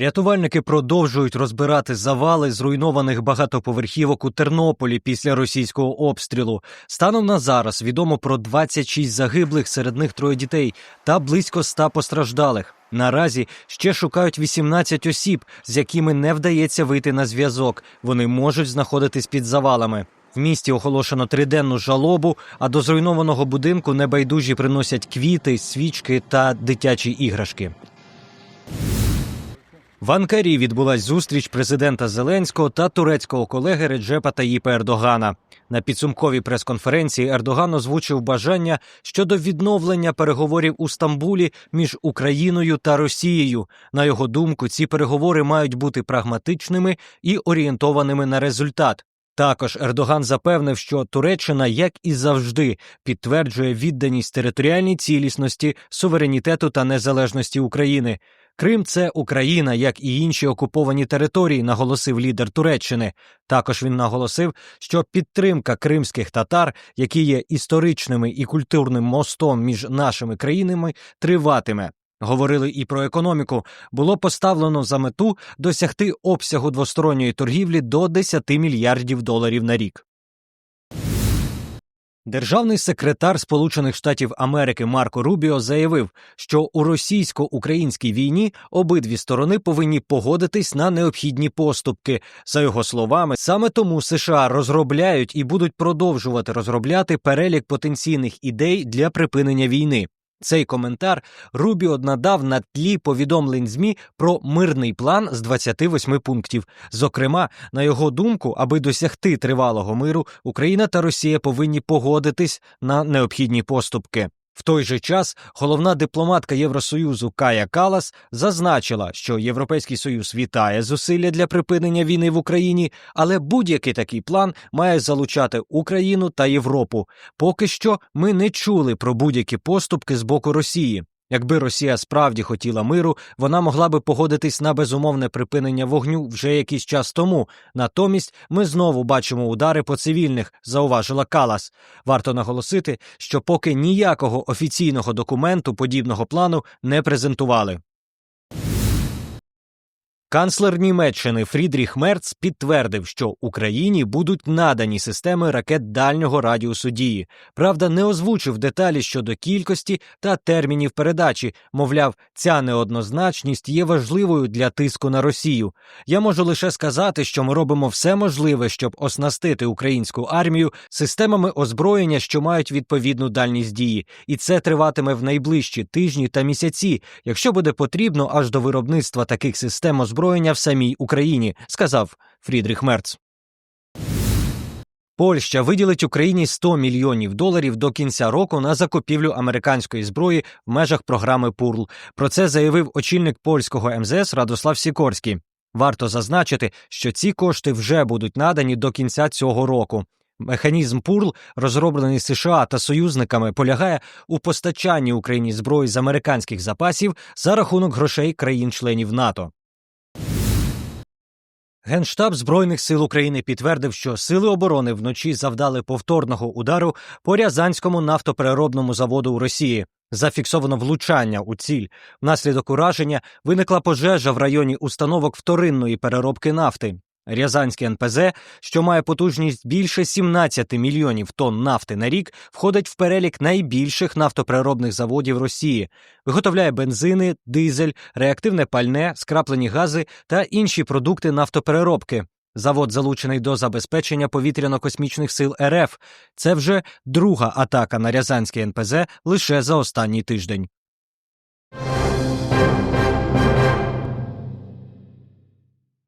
Рятувальники продовжують розбирати завали зруйнованих багатоповерхівок у Тернополі після російського обстрілу. Станом на зараз відомо про 26 загиблих, серед них троє дітей та близько 100 постраждалих. Наразі ще шукають 18 осіб, з якими не вдається вийти на зв'язок. Вони можуть знаходитись під завалами. В місті оголошено триденну жалобу, а до зруйнованого будинку небайдужі приносять квіти, свічки та дитячі іграшки. В Анкарі відбулась зустріч президента Зеленського та турецького колеги Реджепа Таїпа Ердогана. На підсумковій прес-конференції Ердоган озвучив бажання щодо відновлення переговорів у Стамбулі між Україною та Росією. На його думку, ці переговори мають бути прагматичними і орієнтованими на результат. Також Ердоган запевнив, що Туреччина, як і завжди, підтверджує відданість територіальній цілісності, суверенітету та незалежності України. Крим це Україна, як і інші окуповані території, наголосив лідер Туреччини. Також він наголосив, що підтримка кримських татар, які є історичними і культурним мостом між нашими країнами, триватиме. Говорили і про економіку. Було поставлено за мету досягти обсягу двосторонньої торгівлі до 10 мільярдів доларів на рік. Державний секретар Сполучених Штатів Америки Марко Рубіо заявив, що у російсько-українській війні обидві сторони повинні погодитись на необхідні поступки. За його словами, саме тому США розробляють і будуть продовжувати розробляти перелік потенційних ідей для припинення війни. Цей коментар Рубіо надав на тлі повідомлень ЗМІ про мирний план з 28 пунктів. Зокрема, на його думку, аби досягти тривалого миру, Україна та Росія повинні погодитись на необхідні поступки. В той же час головна дипломатка Євросоюзу Кая Калас зазначила, що Європейський Союз вітає зусилля для припинення війни в Україні, але будь-який такий план має залучати Україну та Європу. Поки що ми не чули про будь-які поступки з боку Росії. Якби Росія справді хотіла миру, вона могла би погодитись на безумовне припинення вогню вже якийсь час тому. Натомість ми знову бачимо удари по цивільних, зауважила Калас. Варто наголосити, що поки ніякого офіційного документу подібного плану не презентували. Канцлер Німеччини Фрідріх Мерц підтвердив, що Україні будуть надані системи ракет дальнього радіусу дії. Правда, не озвучив деталі щодо кількості та термінів передачі. Мовляв, ця неоднозначність є важливою для тиску на Росію. Я можу лише сказати, що ми робимо все можливе, щоб оснастити українську армію системами озброєння, що мають відповідну дальність дії, і це триватиме в найближчі тижні та місяці, якщо буде потрібно аж до виробництва таких систем озброєння озброєння в самій Україні, сказав Фрідріх Мерц. Польща виділить Україні 100 мільйонів доларів до кінця року на закупівлю американської зброї в межах програми ПУРЛ. Про це заявив очільник польського МЗС Радослав Сікорський. Варто зазначити, що ці кошти вже будуть надані до кінця цього року. Механізм ПУРЛ, розроблений США та союзниками, полягає у постачанні Україні зброї з американських запасів за рахунок грошей країн-членів НАТО. Генштаб Збройних сил України підтвердив, що сили оборони вночі завдали повторного удару по Рязанському нафтопереробному заводу у Росії. Зафіксовано влучання у ціль. Внаслідок ураження виникла пожежа в районі установок вторинної переробки нафти. Рязанський НПЗ, що має потужність більше 17 мільйонів тонн нафти на рік, входить в перелік найбільших нафтопереробних заводів Росії, виготовляє бензини, дизель, реактивне пальне, скраплені гази та інші продукти нафтопереробки. Завод залучений до забезпечення повітряно-космічних сил РФ. Це вже друга атака на Рязанський НПЗ лише за останній тиждень.